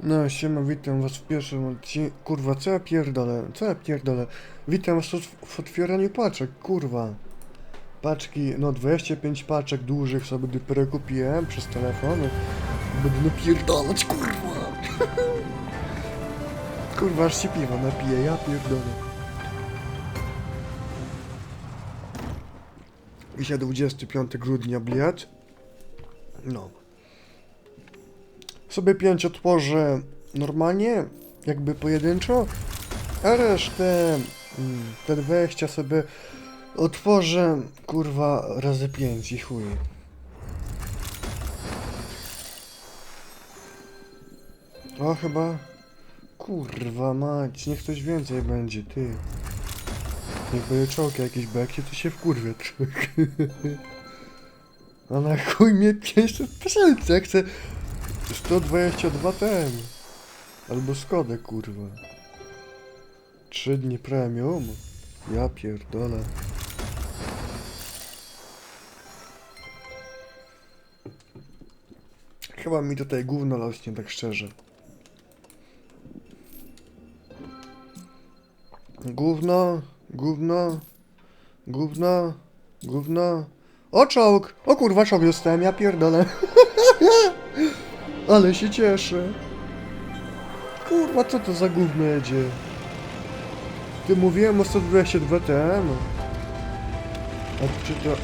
No, siema, witam was w pierwszym odcinku. Kurwa, co ja pierdolę? Co ja pierdolę? Witam was w- otwieraniu paczek, kurwa. Paczki, no 25 paczek dużych sobie dopiero kupiłem przez telefon. Będę napierdalać, kurwa. kurwa, aż się piwa napiję, ja pierdolę. Dzisiaj 25 grudnia, bliat. No sobie pięć otworzę normalnie, jakby pojedynczo, a resztę, mm, te 20 sobie otworzę, kurwa, razy pięć i chuj. O, chyba, kurwa mać, niech coś więcej będzie, ty. Niech będzie czołki jakieś, bo jak się to się wkurwie trochę. A na chuj mnie 500 tysięcy, ja chcę 122 ten. Albo Skodę, kurwa. 3 dni premium? Ja pierdolę. Chyba mi tutaj gówno rośnie, tak szczerze. Gówno, gówno, gówno, gówno. O czołg! O kurwa, czołg dostałem, ja pierdolę. Ale się cieszę. Kurwa, co to za gówno jedzie? Ty mówiłem o 122 TM. A czy to...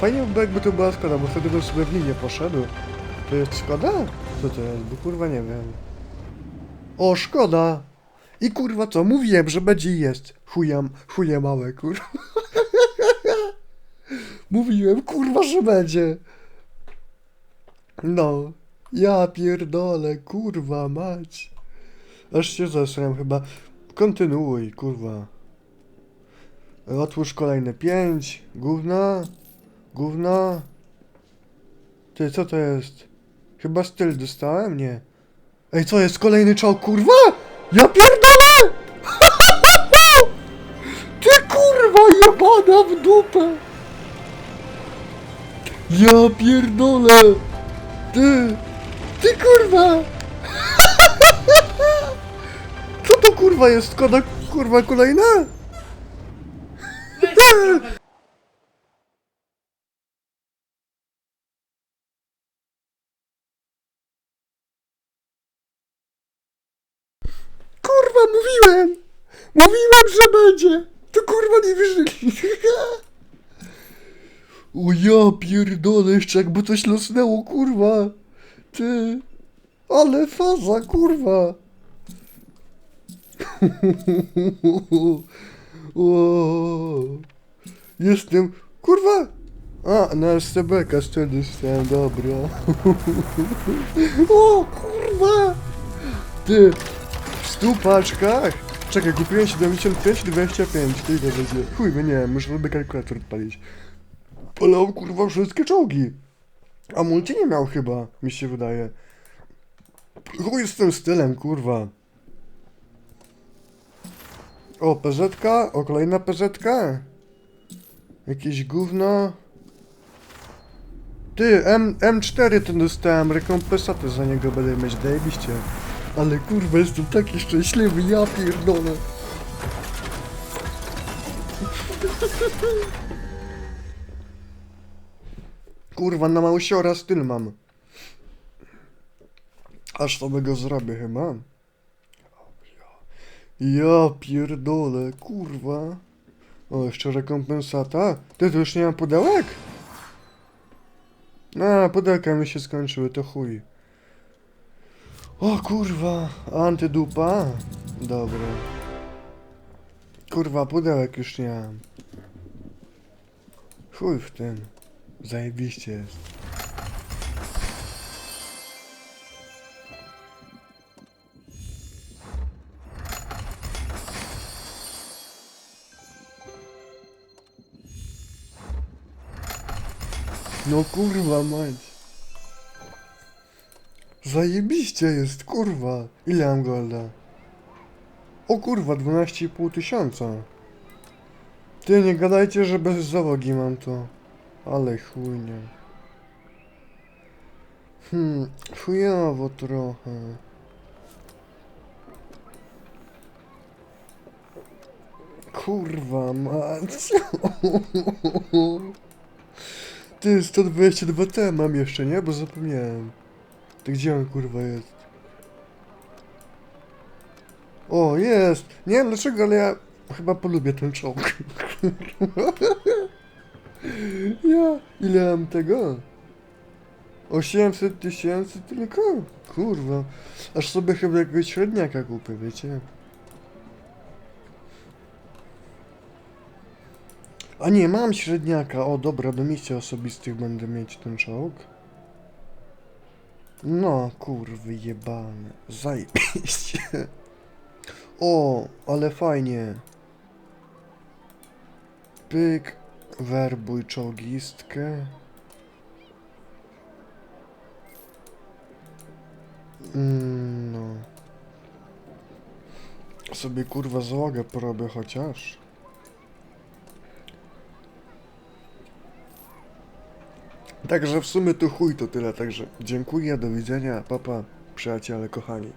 Fajnie by jakby to była Skoda, bo wtedy bym sobie w linie poszedł. To jest Skoda? Co to jest? Bo kurwa nie wiem. O, Szkoda! I kurwa co? Mówiłem, że będzie i jest. Chujam, chuje małe, kurwa. Mówiłem, kurwa, że będzie. No. Ja pierdolę, kurwa mać. Aż się zesrałem chyba. Kontynuuj, kurwa. Otwórz kolejne pięć. Gówna. Gówna. Ty, co to jest? Chyba styl dostałem? Nie. Ej, co jest? Kolejny czołg, kurwa? Ja pierdolę! Ty kurwa jebana w dupę! Ja pierdolę! Ty! Ty kurwa! Co to kurwa jest? Skoda kurwa kolejna? Kurwa mówiłem! Mówiłem, że będzie! To kurwa nie wierzyli! O ja pierdolę, jeszcze jakby coś losnęło, kurwa! Ty! Ale faza, kurwa! o, jestem, kurwa! A, na STB kastel dostałem, dobra. o, kurwa! Ty, w stu paczkach? Czekaj, kupiłem 75 25, to ile będzie? Chuj, nie muszę sobie kalkulator odpalić. Polał kurwa wszystkie czołgi. A multi nie miał chyba, mi się wydaje. Chuj z tym stylem, kurwa. O, PZ, o kolejna PZ. Jakieś gówno. Ty, M, M4 ten dostałem, rekompensatę za niego będę mieć, zajebiście. Ale kurwa, jestem taki szczęśliwy, ja pierdolę. Kurwa, na małysiora styl mam. Aż sobie go zrobię chyba. Ja pierdolę, kurwa. O, jeszcze rekompensata. Ty, to już nie mam pudełek? A, pudełka mi się skończyły, to chuj. O kurwa, antydupa? Dobra. Kurwa, pudełek już nie mam. Chuj w tym. Zajebiście jest. No kurwa mać. Zajebiście jest, kurwa. Ile mam golda? O kurwa, 12,5 tysiąca. Ty, nie gadajcie, że bez załogi mam to. Ale chujnie. Hmm, chujowo trochę. Kurwa mać. Ty, 122T mam jeszcze, nie? Bo zapomniałem. To gdzie on kurwa jest? O, jest! Nie wiem dlaczego, ale ja chyba polubię ten czołg. ja, ile mam tego? 800 tysięcy tylko? Kurwa. Aż sobie chyba jakiegoś średniaka kupię, wiecie? A nie, mam średniaka. O, dobra, do misji osobistych będę mieć ten czołg. No, kurwy jebane. Zajebiście. O, ale fajnie. Pyk, werbuj czołgistkę. No. Sobie kurwa załogę porobię chociaż. Także w sumie to chuj to tyle, także dziękuję, do widzenia, papa, przyjaciele kochani.